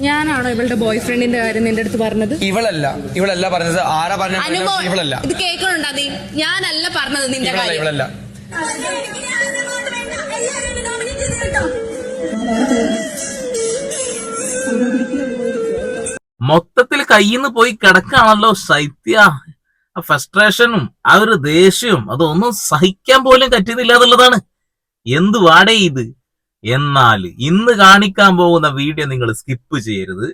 ഞാനാണോ ഇവളുടെ ബോയ് ഫ്രണ്ടിന്റെ കാര്യം നിന്റെ അടുത്ത് പറഞ്ഞത്? ഇവളല്ല. ഇവളല്ല പറഞ്ഞത്. ആരാ പറഞ്ഞത് ഇവളല്ല. ഇത് കേൾക്കണുണ്ടോ അതെ? ഞാനല്ല പറഞ്ഞത് നിന്റെ കാര്യം. ഇവളല്ല. മൊത്തത്തിൽ കയ്യിന്ന് പോയി കിടക്കാണല്ലോ ശൈത്യ ആ ഫ്രസ്ട്രേഷനും ആ ഒരു ദേഷ്യവും അതൊന്നും സഹിക്കാൻ പോലും പറ്റുന്നില്ല എന്നുള്ളതാണ് എന്ത് വാടേ ഇത്? എന്നാൽ ഇന്ന് കാണിക്കാൻ പോകുന്ന വീഡിയോ നിങ്ങൾ സ്കിപ്പ് ചെയ്യരുത്.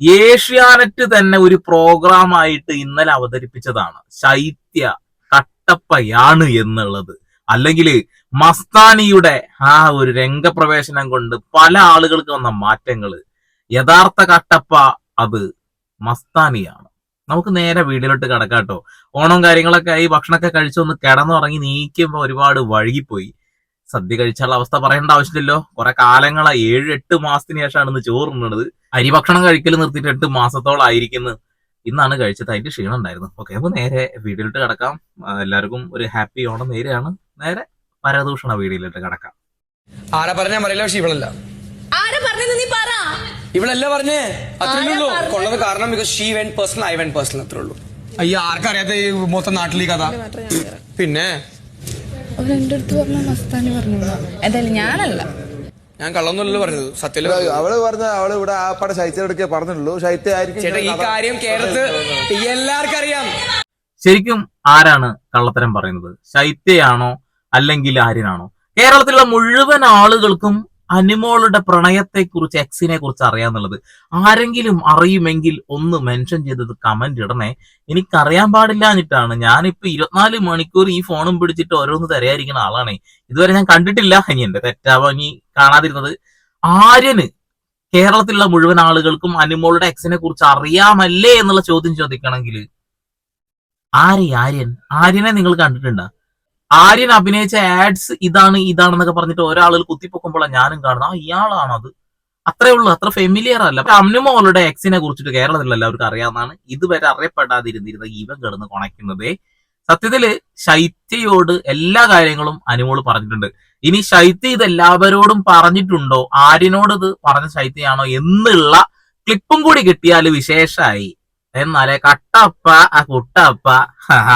ഏഷ്യാനെറ്റ് തന്നെ ഒരു പ്രോഗ്രാം ആയിട്ട് ഇന്നലെ അവതരിപ്പിച്ചതാണ്. ശൈത്യ കട്ടപ്പയാണ് എന്നുള്ളത്. അല്ലെങ്കിൽ മസ്താനിയുടെ ആ ഒരു രംഗപ്രവേശനം കൊണ്ട് പല ആളുകൾക്ക് വന്ന മാറ്റങ്ങൾ യഥാർത്ഥ കട്ടപ്പ അത് മസ്താനിയാണ്. നമുക്ക് നേരെ വീടിലോട്ട് കിടക്കാട്ടോ ഓണം കാര്യങ്ങളൊക്കെ ആയി ഭക്ഷണമൊക്കെ കഴിച്ചൊന്ന് കിടന്നുറങ്ങി നീക്കുമ്പോൾ ഒരുപാട് വഴുകിപ്പോയി. സദ്യ കഴിച്ചുള്ള അവസ്ഥ പറയേണ്ട ആവശ്യമില്ലല്ലോ. കുറെ കാലങ്ങളായി. ഏഴ് എട്ട് മാസത്തിന് ശേഷമാണ് ഇന്ന് ഉണ്ണുന്നത് അരി ഭക്ഷണം കഴിക്കൽ നിർത്തിയിട്ട് എട്ട് മാസത്തോളം ആയിരിക്കുന്നു. ഇന്നാണ് കഴിച്ചത്. അതിന്റെ ക്ഷീണം ഉണ്ടായിരുന്നു. ഓക്കെ അപ്പൊ നേരെ വീട്ടിലിട്ട് കിടക്കാം. എല്ലാവർക്കും ഒരു ഹാപ്പി ഓണം നേരെയാണ്. നേരെ പരദൂഷണ വീടിലിട്ട് കിടക്കാം. ആരാ പറഞ്ഞ? പറയില്ല പക്ഷെ ഇവളല്ല. ആരാ പറഞ്ഞത്? നീ പറ. ഇവളല്ല പറഞ്ഞേ. അത്രേ ഉള്ളൂ. കൊള്ളത് കാരണം because she when personal I when personal അത്രേ ഉള്ളൂ. അയ്യ ആർക്കറിയാത്ത ഈ മൊത്തം നാട്ടിലേക്ക് അതാ കഥ പിന്നെ? അടുത്ത് പറഞ്ഞ മസ്താനി പറഞ്ഞു എന്തായാലും ഞാനല്ല. ഞാൻ കള്ളൊന്നുമല്ലോ പറഞ്ഞത്. സത്യത്തിൽ അവൾ പറഞ്ഞ അവൾ ഇവിടെ ആ പടം ശൈത്യടുക്കെ പറഞ്ഞിട്ടുള്ളൂ ശൈത്യ ചേട്ടാ ഈ കാര്യം കേരളത്ത് എല്ലാവർക്കും അറിയാം ശരിക്കും ആരാണ് കള്ളത്തരം പറയുന്നത്? ശൈത്യയാണോ അല്ലെങ്കിൽ ആര്യനാണോ? കേരളത്തിലുള്ള മുഴുവൻ ആളുകൾക്കും അനിമോളുടെ പ്രണയത്തെ കുറിച്ച് എക്സിനെ കുറിച്ച് അറിയാന്നുള്ളത്. ആരെങ്കിലും അറിയുമെങ്കിൽ ഒന്ന് മെൻഷൻ ചെയ്തത് കമന്റ് ഇടണേ. എനിക്കറിയാൻ പാടില്ലാഞ്ഞിട്ടാണ് ഞാനിപ്പോ ഇരുപത്തിനാല് മണിക്കൂർ ഈ ഫോണും പിടിച്ചിട്ട് ഓരോന്ന് തരയായിരിക്കുന്ന ആളാണേ. ഇതുവരെ ഞാൻ കണ്ടിട്ടില്ല. ഇനി എന്റെ തെറ്റാവോ? ഇനി കാണാതിരുന്നത്. ആര്യന് കേരളത്തിലുള്ള മുഴുവൻ ആളുകൾക്കും അനിമോളുടെ എക്സിനെ കുറിച്ച് അറിയാമല്ലേ എന്നുള്ള ചോദ്യം ചോദിക്കണമെങ്കിൽ ആര് ആര്യൻ ആര്യനെ നിങ്ങൾ കണ്ടിട്ടുണ്ടോ? ആര്യൻ അഭിനയിച്ച ആഡ്സ് ഇതാണ് ഇതാണെന്നൊക്കെ പറഞ്ഞിട്ട് ഒരാളിൽ കുത്തിപ്പൊക്കുമ്പോഴാണ് ഞാനും കാണുന്നത്. ആ ഇയാളാണത്. അത്രേ ഉള്ളൂ അത്ര ഫെമിലിയർ അല്ല. അമ്നുമോളുടെ എക്സിനെ കുറിച്ചിട്ട് കേരളത്തിൽ എല്ലാവർക്കും അറിയാവുന്നതാണ്. ഇതുവരെ അറിയപ്പെടാതിരുന്നിരുന്ന ഇവൻ കിടന്ന് കൊണക്കുന്നതേ സത്യത്തിൽ ശൈത്യയോട് എല്ലാ കാര്യങ്ങളും അനുമോൾ പറഞ്ഞിട്ടുണ്ട്. ഇനി ശൈത്യ ഇത് എല്ലാവരോടും പറഞ്ഞിട്ടുണ്ടോ? ആര്യനോട് ഇത് പറഞ്ഞ ശൈത്യയാണോ എന്നുള്ള ക്ലിപ്പും കൂടി കിട്ടിയാൽ വിശേഷമായി എന്നാലേ കട്ടപ്പ ആ കുട്ടപ്പ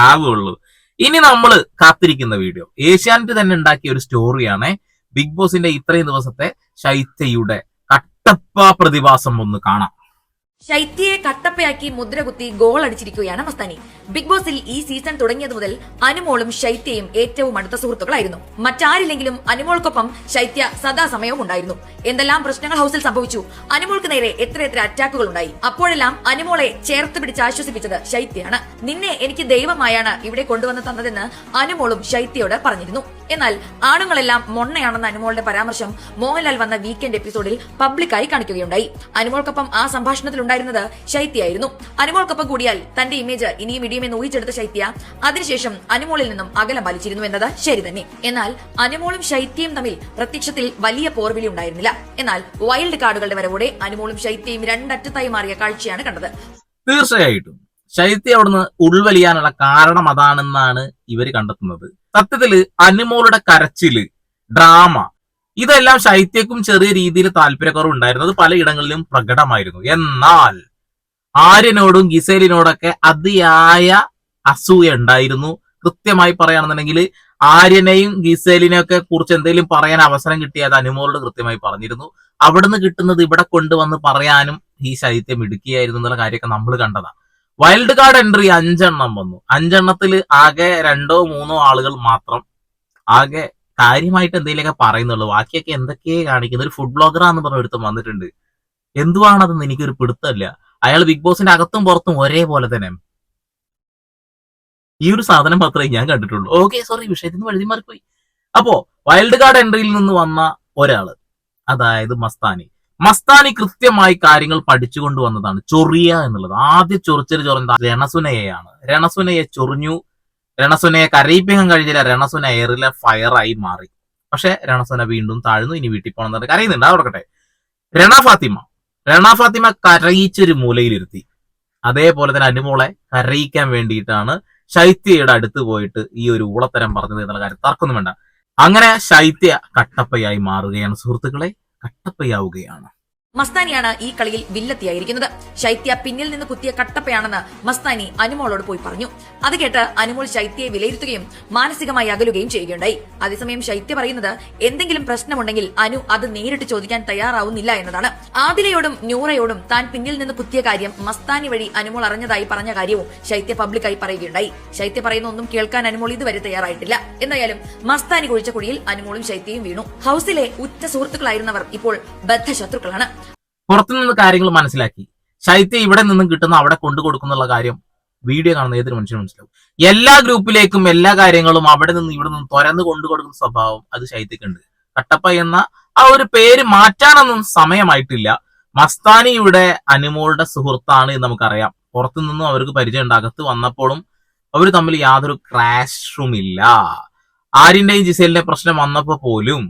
ആവുള്ളൂ. ഇനി നമ്മൾ കാത്തിരിക്കുന്ന വീഡിയോ. ഏഷ്യാനെറ്റ് തന്നെ ഉണ്ടാക്കിയ ഒരു സ്റ്റോറിയാണ് ബിഗ് ബോസിന്റെ ഇത്രയും ദിവസത്തെ ശൈത്യയുടെ കട്ടപ്പ പ്രതിഭാസം ഒന്ന് കാണാം. ശൈത്യയെ കട്ടപ്പയാക്കി മുദ്രകുത്തി ഗോൾ അടിച്ചിരിക്കുകയാണ് മസ്താനി. ബിഗ് ബോസിൽ ഈ സീസൺ തുടങ്ങിയത് മുതൽ അനുമോളും ശൈത്യയും ഏറ്റവും അടുത്ത സുഹൃത്തുക്കളായിരുന്നു. മറ്റാരില്ലെങ്കിലും അനുമോൾക്കൊപ്പം ശൈത്യ സദാസമയവും ഉണ്ടായിരുന്നു. എന്തെല്ലാം പ്രശ്നങ്ങൾ ഹൗസിൽ സംഭവിച്ചു? അനുമോൾക്ക് നേരെ എത്രയെത്ര അറ്റാക്കുകൾ ഉണ്ടായി അപ്പോഴെല്ലാം അനുമോളെ ചേർത്ത് പിടിച്ച് ആശ്വസിപ്പിച്ചത് ശൈത്യയാണ്. നിന്നെ എനിക്ക് ദൈവമായാണ് ഇവിടെ കൊണ്ടുവന്ന് തന്നതെന്ന് അനുമോളും ശൈത്യയോട് പറഞ്ഞിരുന്നു. എന്നാൽ ആണുങ്ങളെല്ലാം മൊണ്ണയാണെന്ന അനുമോളുടെ പരാമർശം മോഹൻലാൽ വന്ന വീക്കെൻഡ് എപ്പിസോഡിൽ പബ്ലിക്കായി കാണിക്കുകയുണ്ടായി. അനുമോൾക്കൊപ്പം ആ സംഭാഷണത്തിൽ ഉണ്ടായിരുന്നത് ശൈത്യയായിരുന്നു. അനുമോൾക്കൊപ്പം കൂടിയാൽ തന്റെ ഇമേജ് ഇനിയും ഇടിയുമെന്ന് ഊഹിച്ചെടുത്ത ശൈത്യ അതിനുശേഷം അനുമോളിൽ നിന്നും അകലം വലിച്ചിരുന്നു എന്നത് ശരി തന്നെ. എന്നാൽ അനുമോളും ശൈത്യയും തമ്മിൽ പ്രത്യക്ഷത്തിൽ വലിയ പോർവിളി ഉണ്ടായിരുന്നില്ല. എന്നാൽ വൈൽഡ് കാർഡുകളുടെ വരവോടെ അനുമോളും ശൈത്യയും രണ്ടറ്റത്തായി മാറിയ കാഴ്ചയാണ് കണ്ടത്. തീർച്ചയായിട്ടും. ശൈത്യ അവിടുന്ന് ഉൾവലിയാനുള്ള കാരണം അതാണെന്നാണ് ഇവർ കണ്ടെത്തുന്നത്. സത്യത്തിൽ അനുമോളുടെ കരച്ചിൽ ഡ്രാമ ഇതെല്ലാം ശൈത്യക്കും ചെറിയ രീതിയിൽ താല്പര്യക്കുറവ് ഉണ്ടായിരുന്നു അത് പലയിടങ്ങളിലും പ്രകടമായിരുന്നു. എന്നാൽ ആര്യനോടും ഗിസേലിനോടൊക്കെ അതിയായ അസൂയ ഉണ്ടായിരുന്നു കൃത്യമായി പറയുകയാണെന്നുണ്ടെങ്കിൽ ആര്യനെയും ഗിസേലിനെയും ഒക്കെ കുറിച്ച് എന്തെങ്കിലും പറയാൻ അവസരം കിട്ടിയത് അനുമോളോട് കൃത്യമായി പറഞ്ഞിരുന്നു. അവിടുന്ന് കിട്ടുന്നത് ഇവിടെ കൊണ്ടുവന്ന് പറയാനും ഈ ശൈത്യം ഇടുക്കിയായിരുന്നു എന്നുള്ള കാര്യമൊക്കെ നമ്മൾ കണ്ടതാ. വൈൽഡ് കാർഡ് എൻട്രി അഞ്ചെണ്ണം വന്നു. അഞ്ചെണ്ണത്തിൽ ആകെ രണ്ടോ മൂന്നോ ആളുകൾ മാത്രം. ആകെ കാര്യമായിട്ട് എന്തെങ്കിലുമൊക്കെ പറയുന്നുള്ളൂ. ബാക്കിയൊക്കെ എന്തൊക്കെയാണ് കാണിക്കുന്നത് ഒരു ഫുഡ് ബ്ലോഗറാന്ന് പറഞ്ഞ ഒരുത്തം വന്നിട്ടുണ്ട്. എന്തുവാണതെന്ന് എനിക്കൊരു പിടുത്തമില്ല. അയാൾ ബിഗ് ബോസിന്റെ അകത്തും പുറത്തും ഒരേപോലെ തന്നെ. ഈ ഒരു സാധനം മാത്രമേ ഞാൻ കണ്ടിട്ടുള്ളൂ. ഓക്കെ സോറി വിഷയത്തിന് വഴുതി മാറിപ്പോയി. അപ്പോ വൈൽഡ് കാർഡ് എൻട്രിയിൽ നിന്ന് വന്ന ഒരാൾ അതായത് മസ്താനി. മസ്താനി കൃത്യമായി കാര്യങ്ങൾ പഠിച്ചുകൊണ്ട് വന്നതാണ്. ചൊറിയ എന്നുള്ളത്. ആദ്യ ചൊറിച്ചൊരു ചൊറഞ്ഞത് രണസുനയെയാണ്. രണസുനയെ ചൊറിഞ്ഞു. രണസുനയെ കരയിപ്പിക്കാൻ കഴിഞ്ഞില്ല. രണസുന എയറിലെ ഫയറായി മാറി. പക്ഷെ രണസുന വീണ്ടും താഴ്ന്നു. ഇനി വീട്ടിൽ പോകണം എന്ന് കരയുന്നുണ്ട്. അവിടെ രണ ഫാത്തിമ. രണ ഫാത്തിമ കരയിച്ചൊരു മൂലയിലിരുത്തി. അതേപോലെ തന്നെ അനുമോളെ കരയിക്കാൻ വേണ്ടിയിട്ടാണ് ശൈത്യയുടെ അടുത്ത് പോയിട്ട് ഈ ഒരു ഊളത്തരം പറഞ്ഞത് എന്നുള്ള കാര്യം തർക്കൊന്നും വേണ്ട. അങ്ങനെ ശൈത്യ കട്ടപ്പയായി മാറുകയാണ്. സുഹൃത്തുക്കളെ കട്ടപ്പയാവുകയാണ് മസ്താനിയാണ് ഈ കളിയിൽ വില്ലത്തിയായിരിക്കുന്നത്. ശൈത്യ പിന്നിൽ നിന്ന് കുത്തിയ കട്ടപ്പയാണെന്ന് മസ്താനി അനുമോളോട് പോയി പറഞ്ഞു. അത് കേട്ട് അനുമോൾ ശൈത്യയെ വിലയിരുത്തുകയും മാനസികമായി അകലുകയും ചെയ്യുകയുണ്ടായി. അതേസമയം ശൈത്യ പറയുന്നത് എന്തെങ്കിലും പ്രശ്നമുണ്ടെങ്കിൽ അനു അത് നേരിട്ട് ചോദിക്കാൻ തയ്യാറാവുന്നില്ല എന്നതാണ്. ആദിലയോടും ന്യൂറയോടും താൻ പിന്നിൽ നിന്ന് കുത്തിയ കാര്യം മസ്താനി വഴി അനുമോൾ അറിഞ്ഞതായി പറഞ്ഞ കാര്യവും ശൈത്യ പബ്ലിക്കായി പറയുകയുണ്ടായി. ശൈത്യ പറയുന്ന ഒന്നും കേൾക്കാൻ അനുമോൾ ഇതുവരെ തയ്യാറായിട്ടില്ല. എന്തായാലും മസ്താനി കുഴിച്ച കുഴിയിൽ അനുമോളും ശൈത്യയും വീണു. ഹൌസിലെ ഉറ്റ സുഹൃത്തുക്കളായിരുന്നവർ ഇപ്പോൾ ബദ്ധശത്രുക്കളാണ്. പുറത്തുനിന്ന് കാര്യങ്ങൾ മനസ്സിലാക്കി. ശൈത്യം ഇവിടെ നിന്നും കിട്ടുന്ന അവിടെ കൊണ്ടു കൊടുക്കുന്നുള്ള കാര്യം വീഡിയോ കാണുന്ന ഏതൊരു മനുഷ്യനും മനസ്സിലാവും. എല്ലാ ഗ്രൂപ്പിലേക്കും എല്ലാ കാര്യങ്ങളും അവിടെ നിന്ന് ഇവിടെ നിന്ന് തുറന്ന് കൊണ്ടു കൊടുക്കുന്ന സ്വഭാവം അത് ശൈത്യക്കുണ്ട്. കട്ടപ്പ എന്ന ആ ഒരു പേര് മാറ്റാനൊന്നും സമയമായിട്ടില്ല. മസ്താനിയുടെ അനുമോളുടെ സുഹൃത്താണ് എന്ന് നമുക്കറിയാം. പുറത്തു നിന്നും അവർക്ക് പരിചയം അകത്ത് വന്നപ്പോഴും അവർ തമ്മിൽ യാതൊരു ക്രാഷും ഇല്ല. ആര്യന്റെയും ജിസേലിന്റെ പ്രശ്നം വന്നപ്പോ പോലും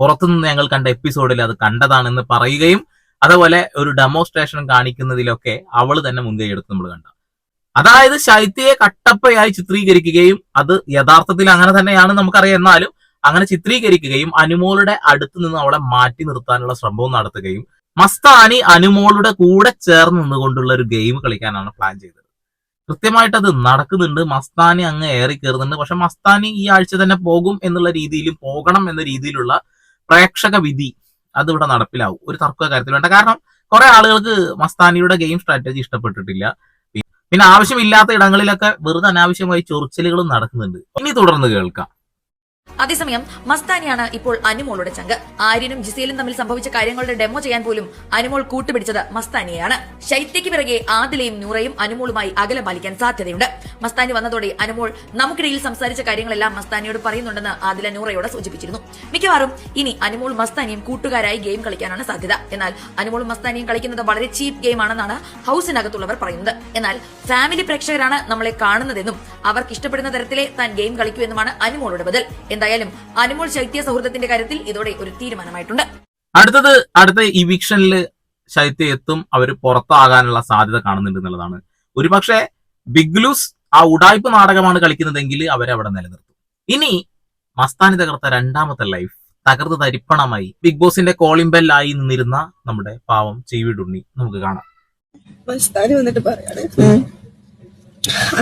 പുറത്തുനിന്ന് ഞങ്ങൾ കണ്ട എപ്പിസോഡിൽ അത് കണ്ടതാണെന്ന് പറയുകയും അതുപോലെ ഒരു ഡെമോൺസ്ട്രേഷൻ കാണിക്കുന്നതിലൊക്കെ അവൾ തന്നെ മുൻകൈ എടുത്ത് നമ്മൾ കണ്ട. അതായത് ശൈത്യയെ കട്ടപ്പയായി ചിത്രീകരിക്കുകയും അത് യഥാർത്ഥത്തിൽ അങ്ങനെ തന്നെയാണ് നമുക്കറിയാം. എന്നാലും അങ്ങനെ ചിത്രീകരിക്കുകയും അനുമോളുടെ അടുത്ത് നിന്ന് അവളെ മാറ്റി നിർത്താനുള്ള ശ്രമവും നടത്തുകയും മസ്താനി അനുമോളുടെ കൂടെ ചേർന്ന് നിന്നുകൊണ്ടുള്ള ഒരു ഗെയിം കളിക്കാനാണ് പ്ലാൻ ചെയ്തത്. കൃത്യമായിട്ട് അത് നടക്കുന്നുണ്ട്. മസ്താനി അങ്ങ് ഏറി കയറുന്നുണ്ട് പക്ഷെ മസ്താനി ഈ ആഴ്ച തന്നെ പോകും എന്നുള്ള രീതിയിലും പോകണം എന്ന രീതിയിലുള്ള പ്രേക്ഷക വിധി അത് ഇവിടെ നടപ്പിലാവും. ഒരു തർക്ക കാര്യത്തിൽ വേണ്ട. കാരണം കുറെ ആളുകൾക്ക് മസ്താനിയുടെ ഗെയിം സ്ട്രാറ്റജി ഇഷ്ടപ്പെട്ടിട്ടില്ല. പിന്നെ ആവശ്യമില്ലാത്ത ഇടങ്ങളിലൊക്കെ വെറുതെ അനാവശ്യമായി ചൊറിച്ചിലുകളും നടക്കുന്നുണ്ട്. ഇനി തുടർന്ന് കേൾക്കാം. അതേസമയം മസ്താനിയാണ് ഇപ്പോൾ അനുമോളുടെ ചങ്ക്. ആര്യനും ജിസേലും തമ്മിൽ സംഭവിച്ച കാര്യങ്ങളുടെ ഡെമോ ചെയ്യാൻ പോലും അനുമോൾ കൂട്ടുപിടിച്ചത് മസ്താനിയെയാണ്. ശൈത്യയ്ക്ക് പിറകെ ആദിലയും നൂറയും അനുമോളുമായി അകലം പാലിക്കാൻ സാധ്യതയുണ്ട്. മസ്താനി വന്നതോടെ അനുമോൾ നമുക്കിടയിൽ സംസാരിച്ച കാര്യങ്ങളെല്ലാം മസ്താനിയോട് പറയുന്നുണ്ടെന്ന് ആദില നൂറയോട് സൂചിപ്പിച്ചിരുന്നു. മിക്കവാറും ഇനി അനുമോൾ മസ്താനിയും കൂട്ടുകാരായി ഗെയിം കളിക്കാനാണ് സാധ്യത. എന്നാൽ അനുമോളും മസ്താനിയും കളിക്കുന്നത് വളരെ ചീപ്പ് ഗെയിം ആണെന്നാണ് ഹൌസിനകത്തുള്ളവർ പറയുന്നത്. എന്നാൽ ഫാമിലി പ്രേക്ഷകരാണ് നമ്മളെ കാണുന്നതെന്നും അവർക്ക് ഇഷ്ടപ്പെടുന്ന തരത്തിലെ താൻ ഗെയിം കളിക്കൂ എന്നുമാണ് അനുമോളുടെ ബദൽ. എന്തായാലും അനുമോൾ ശൈത്യ സൗഹൃദത്തിന്റെ കാര്യത്തിൽ ഇതോടെ ഒരു തീരുമാനമായിട്ടുണ്ട്. അടുത്തത് അടുത്ത ഇവിക്ഷനിൽ ശൈത്യ എത്തും അവർ പുറത്താകാനുള്ള സാധ്യത കാണുന്നുണ്ട് എന്നുള്ളതാണ്. ഒരുപക്ഷെ ബിഗ് ലൂസ് ആ ഉടായ്പ നാടകമാണ് കളിക്കുന്നതെങ്കിൽ അവരെ അവിടെ നിലനിർത്തും. ഇനി മസ്താനി തകർത്ത രണ്ടാമത്തെ ലൈഫ് തകർത്ത് തരിപ്പണമായി ബിഗ് ബോസിന്റെ കോളിംഗ് ബെല്ലായി നിന്നിരുന്ന നമ്മുടെ പാവം ചെവിടുണ്ണി നമുക്ക് കാണാം. മസ്താനി വന്നിട്ട് പറയാണ്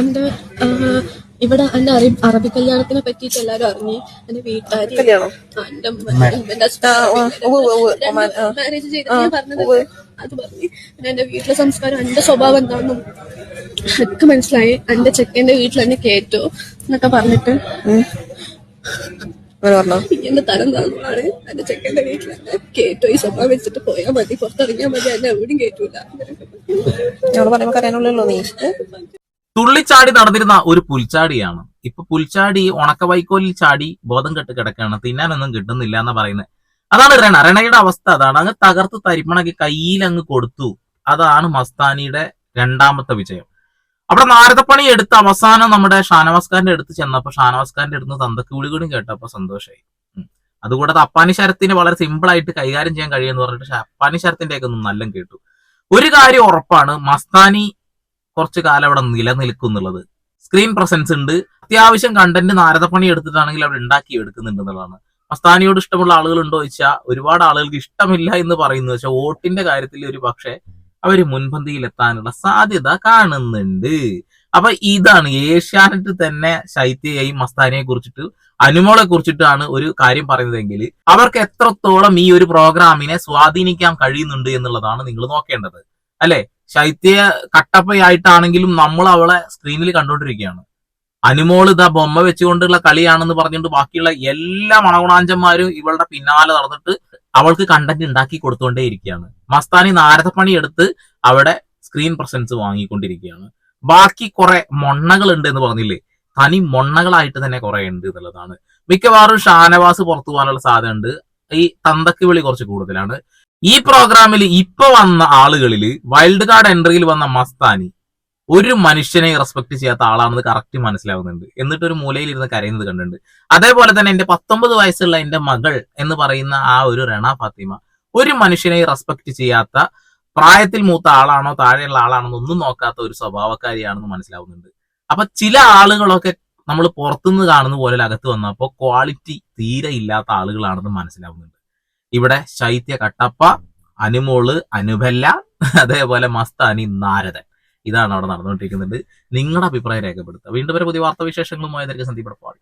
എന്റെ ഇവിടെ എന്റെ അറി അറബി കല്യാണത്തിനെ പറ്റിയിട്ട് എല്ലാരും അറിഞ്ഞ്. എന്റെ വീട്ടുകാരി എന്റെ മാരേജ് ചെയ്ത്. ഞാൻ പറഞ്ഞത് അത് പറഞ്ഞു. എന്റെ വീട്ടിലെ സംസ്കാരം എന്റെ സ്വഭാവം എന്താണെന്നും ഒക്കെ മനസ്സിലായി. എന്റെ ചെക്കന്റെ വീട്ടിൽ എന്നെ കേറ്റു എന്നൊക്കെ പറഞ്ഞിട്ട്. ഇങ്ങനെ തരം താഴ്ന്നതാണ് എന്റെ ചെക്കന്റെ വീട്ടിൽ എന്നെ കേറ്റു ഈ സ്വഭാവം വെച്ചിട്ട് പോയാൽ മതി പുറത്തിറങ്ങിയാൽ മതി എന്നെ എവിടെയും കേറ്റൂല ഞങ്ങൾ പറയുമ്പോ കരയാനുള്ളൂ നീ? തുള്ളിച്ചാടി നടന്നിരുന്ന ഒരു പുൽച്ചാടിയാണ്. ഇപ്പൊ പുൽച്ചാടി ഉണക്ക വൈക്കോലിൽ ചാടി ബോധം കെട്ട് കിടക്കുകയാണ്. തിന്നാനൊന്നും കിട്ടുന്നില്ല എന്ന് പറയുന്നത്. അതാണ് രണ. രണയുടെ അവസ്ഥ അതാണ്. അങ്ങ് തകർത്ത് തരിപ്പണക്കി കയ്യിൽ അങ്ങ് കൊടുത്തു. അതാണ് മസ്താനിയുടെ രണ്ടാമത്തെ വിജയം. അവിടെ നാരദപ്പണി എടുത്ത് അവസാനം നമ്മുടെ ഷാനവാസ്കാരന്റെ അടുത്ത് ചെന്നപ്പോ ഷാനവാസ്കാരന്റെ അടുത്ത് തന്തക്ക് വിളികളും കൂടി കേട്ടപ്പോ സന്തോഷമായി. അതുകൂടാതെ അപ്പാനി ശരത്തിന് വളരെ സിമ്പിൾ ആയിട്ട് കൈകാര്യം ചെയ്യാൻ കഴിയുമെന്ന് പറഞ്ഞിട്ട് അപ്പാനി ശരത്തിന്റെ ഒക്കെ നല്ല കേട്ടു. ഒരു കാര്യം ഉറപ്പാണ്. മസ്താനി കുറച്ച് കാലം അവിടെ നിലനിൽക്കും എന്നുള്ളത്. സ്ക്രീൻ പ്രസൻസ് ഉണ്ട്. അത്യാവശ്യം കണ്ടന്റ് നാരദപ്പണി എടുത്തിട്ടാണെങ്കിൽ അവിടെ ഉണ്ടാക്കി എടുക്കുന്നുണ്ട് എന്നുള്ളതാണ്. മസ്താനിയോട് ഇഷ്ടമുള്ള ആളുകൾ ഉണ്ടോ ചോദിച്ചാൽ ഒരുപാട് ആളുകൾക്ക് ഇഷ്ടമില്ല എന്ന് പറയുന്നു. പക്ഷെ വോട്ടിന്റെ കാര്യത്തിൽ ഒരു പക്ഷെ അവർ മുൻപന്തിയിൽ എത്താനുള്ള സാധ്യത കാണുന്നുണ്ട്. അപ്പൊ ഇതാണ് ഏഷ്യാനെറ്റ് തന്നെ ശൈത്യയെയും മസ്താനിയെ കുറിച്ചിട്ട് അനുമോളെ കുറിച്ചിട്ടാണ് ഒരു കാര്യം പറയുന്നതെങ്കിൽ അവർക്ക് എത്രത്തോളം ഈ ഒരു പ്രോഗ്രാമിനെ സ്വാധീനിക്കാൻ കഴിയുന്നുണ്ട് എന്നുള്ളതാണ് നിങ്ങൾ നോക്കേണ്ടത്. അല്ലെ? ശൈത്യ കട്ടപ്പയായിട്ടാണെങ്കിലും നമ്മൾ അവളെ സ്ക്രീനിൽ കണ്ടുകൊണ്ടിരിക്കുകയാണ്. അനുമോൾ ഇതാ ബൊമ്മ വെച്ചുകൊണ്ടുള്ള കളിയാണെന്ന് പറഞ്ഞുകൊണ്ട് ബാക്കിയുള്ള എല്ലാ മണഗുണാഞ്ചന്മാരും ഇവളുടെ പിന്നാലെ നടന്നിട്ട് അവൾക്ക് കണ്ടന്റ് ഉണ്ടാക്കി കൊടുത്തുകൊണ്ടേ ഇരിക്കുകയാണ്. മസ്താനി നാരദപ്പണി എടുത്ത് അവിടെ സ്ക്രീൻ പ്രസൻസ് വാങ്ങിക്കൊണ്ടിരിക്കുകയാണ്. ബാക്കി കുറെ മൊണ്ണകൾ ഉണ്ട് എന്ന് പറഞ്ഞില്ലേ? തനി മൊണ്ണകളായിട്ട് തന്നെ കുറെ ഉണ്ട് എന്നുള്ളതാണ്. മിക്കവാറും ഷാനവാസ് പുറത്തു പോകാനുള്ള സാധ്യത ഉണ്ട് ഈ തന്തക്ക് വിളി കുറച്ച് കൂടുതലാണ്. ഈ പ്രോഗ്രാമിൽ ഇപ്പൊ വന്ന ആളുകളിൽ വൈൽഡ് കാർഡ് എൻട്രിയിൽ വന്ന മസ്താനി ഒരു മനുഷ്യനെ റെസ്പെക്ട് ചെയ്യാത്ത ആളാണെന്ന് കറക്റ്റ് മനസ്സിലാവുന്നുണ്ട്. എന്നിട്ട് ഒരു മൂലയിൽ ഇരുന്ന് കരയുന്നത് കണ്ടിട്ടുണ്ട്. അതേപോലെ തന്നെ എന്റെ പത്തൊമ്പത് വയസ്സുള്ള എന്റെ മകൾ എന്ന് പറയുന്ന ആ ഒരു റെണ ഫാത്തിമ ഒരു മനുഷ്യനെ റെസ്പെക്ട് ചെയ്യാത്ത പ്രായത്തിൽ മൂത്ത ആളാണോ താഴെയുള്ള ആളാണോ ഒന്നും നോക്കാത്ത ഒരു സ്വഭാവക്കാരിയാണെന്ന് മനസ്സിലാവുന്നുണ്ട്. അപ്പൊ ചില ആളുകളൊക്കെ നമ്മൾ പുറത്തുനിന്ന് കാണുന്ന പോലെ അകത്ത് വന്നപ്പോൾ ക്വാളിറ്റി തീരെ ഇല്ലാത്ത ആളുകളാണെന്ന് മനസ്സിലാവുന്നുണ്ട്. ഇവിടെ ശൈത്യ കട്ടപ്പ അനുമോൾ അനുഭല്ല അതേപോലെ മസ്താനി നാരദൻ. ഇതാണ് അവിടെ നടന്നുകൊണ്ടിരിക്കുന്നത്. നിങ്ങളുടെ അഭിപ്രായം രേഖപ്പെടുത്തുക. വീണ്ടും വരെ പുതിയ വാർത്താ വിശേഷങ്ങളുമായി സന്ദീപ് പാടി